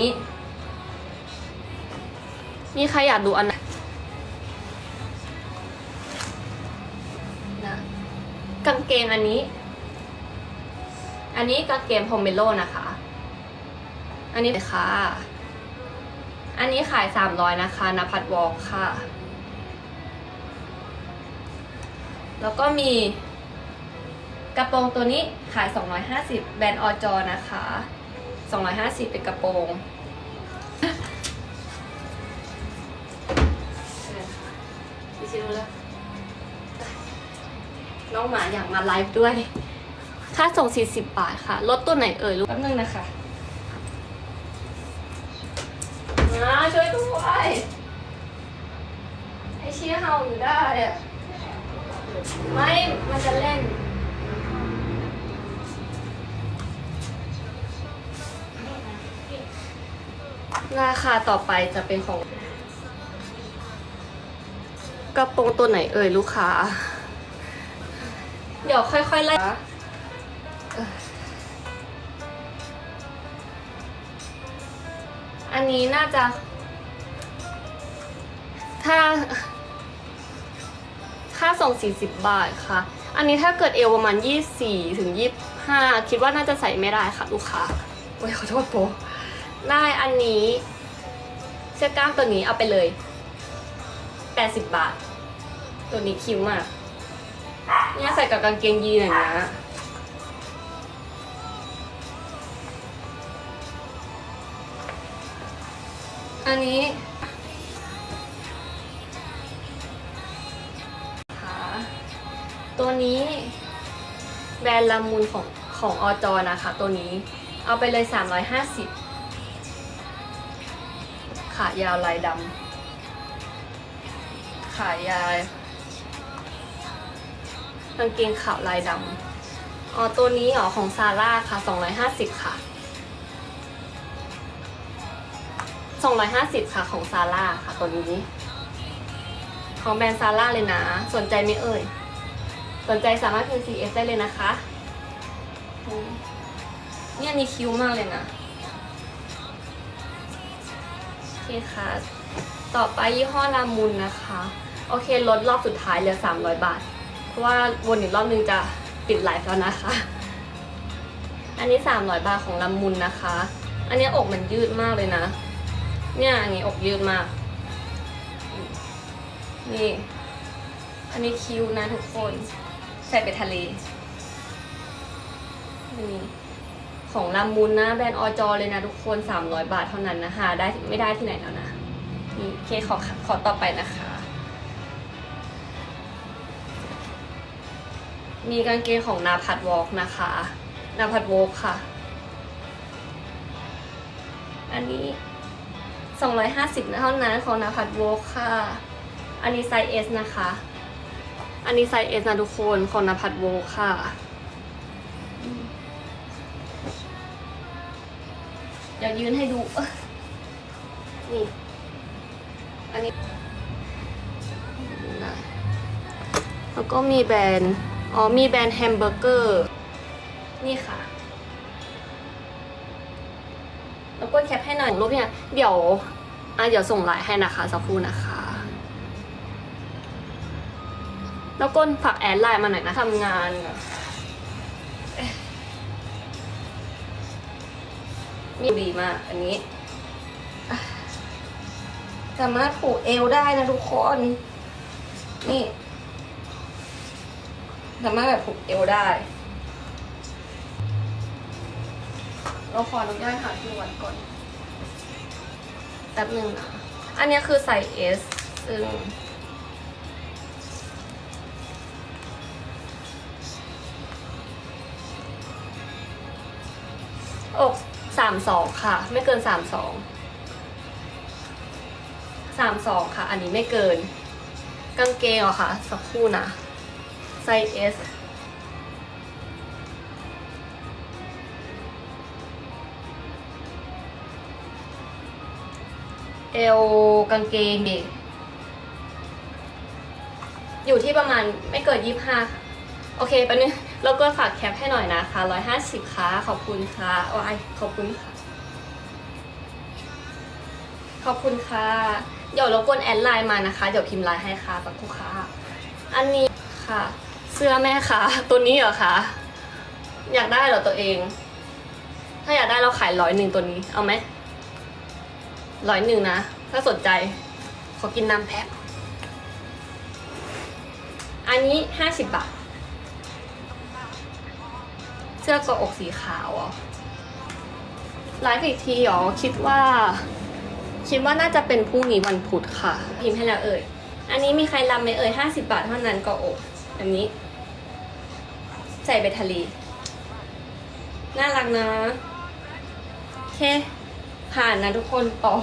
นี้ มีใครอยากดูอันไหนนะกางเกงอันนี้ อันนี้กางเกงพอมเมโลนะคะ อันนี้ค่ะ อันนี้ขายสามร้อยนะคะนภัทรวอล์กค่ะ แล้วก็มีกระโปรงตัวนี้ขาย 250 แบรนด์ออจอนะคะ 250 เป็นกระโปรงดิฉันรู้แล้ว น้องหมาอยากมาไลฟ์ด้วย ค่าส่ง 40 บาทค่ะลดตัวไหนเอ่ยรู้แป๊บนึงนะคะมาช่วยด้วยไอเชี่ยเห่าอยู่ได้อะไม่ มันจะเล่น ราคาต่อไปจะเป็นของ กระโปรงตัวไหนเอ่ยลูกค้า เดี๋ยวค่อยๆไล่เอ่ออันนี้น่าจะ ถ้า ค่าส่ง 40 บาทค่ะ อันนี้ถ้าเกิดเอวประมาณ 24 ถึง 25 คิดว่าน่าจะใส่ไม่ได้ค่ะ ลูกค้าโอ้ยขอโทษโป ได้อันนี้ เสื้อกล้ามตัวนี้เอาไปเลย 80 บาท ตัวนี้คิวมาก เนี่ยใส่กับกางเกงยีนอย่างเงี้ยอันนี้ตัวนี้ แบรนด์ลามูนของของอจอนะคะ ตัวนี้เอาไปเลย 350 ขายาวลายดำขายาวกางเกงขาวลายดำอ๋อตัวนี้อ๋อของซาร่าค่ะ 250 ค่ะ 250 ค่ะของซาร่าค่ะตัวนี้ ของแบรนด์ซาร่าเลยนะ สนใจไหมเอ่ย สนใจสามารถพิมพ์ CS ได้เลยนะคะ เนี่ยนี่คิ้วมากเลยนะ คค่ะ ต่อไปยี่ห้อลามุนนะคะ โอเคลดรอบสุดท้ายเหลือ 300 บาท เพราะว่าวนอีกรอบนึงจะปิดไลฟ์แล้วนะคะ อันนี้ 300 บาทของลามุนนะคะ อันนี้อกมันยืดมากเลยนะ เนี่ยอันนี้อกยืดมาก นี่ อันนี้คิ้วนะทุกคน ใส่ไปทะเล นี่ ของลามุนนะแบรนด์อจอเลยนะทุกคน 300 บาทเท่านั้นนะหาได้ไม่ได้ที่ไหนแล้วนะนี่โอเคขอขอต่อไปนะคะ มีกางเกงของนาพัดวอล์กนะคะ นาพัดวอล์กค่ะ อันนี้ 250เท่านั้นของนาพัดวอล์กค่ะ อันนี้ไซส์ S นะคะ อันนี้ไซส์ S นะทุกคนของนาพัดวอล์กค่ะ เดี๋ยวยืนให้ดู นี่ อันนี้นะแล้วก็มีแบรนด์ อ๋อ มีแบรนด์แฮมเบอร์เกอร์ นี่ค่ะ แล้วก็แคปให้หน่อยรูปเนี่ย เดี๋ยว อะ เดี๋ยวส่งไลน์ให้นะคะ สักครู่นะคะ แล้วก็ฝากแอดไลน์มาหน่อยนะทำงาน นี่ดีมากอันนี้ สามารถผูกเอวได้นะทุกคน นี่สามารถแบบผูกเอวได้ เราขออนุญาตหาที่วัดก่อนแป๊บหนึ่งนะอันนี้คือใส่ S ซึ่งอก สามสองค่ะ ไม่เกินสามสองสามสองค่ะ อันนี้ไม่เกิน กางเกงเหรอคะสักคู่นะไซส์ S เอวกางเกงดิอยู่ที่ประมาณไม่เกินยี่ห้า โอเคไปบนึงแล้วก็ฝากแคปให้หน่อยนะคะร้อยห้าสิบค่ะ ขอบคุณค่ะโอ้ยขอบคุณค่ะ ขอบคุณค่ะ เดี๋ยวเรบกวนแอดไลน์มานะคะ เดี๋ยวพิมพ์ไลน์ให้ค่ะสักครู่ค่ะ อันนี้ค่ะ เสื้อแม่ค่ะ ตัวนี้เหรอคะ อยากได้เหรอตัวเอง ถ้าอยากได้เราขายร้อยหนึ่งตัวนี้ เอาไหมร้อยหนึ่งนะ ถ้าสนใจ ขอกินน้ำแพ็คอันนี้ห้าสิบบาท เสื้อกออกสีขาวอะไลฟ์อีกทีอ๋อคิดว่า คิดว่าน่าจะเป็นพรุ่งนี้วันพุธค่ะ พิมพ์ให้แล้วเอ่ย อันนี้มีใครรับไหมเอ่ยห้าสิบาทเท่านั้นกออกอันนี้ ใส่ไปทะเลน่ารักนะ โอเค ผ่านนะทุกคนต่อ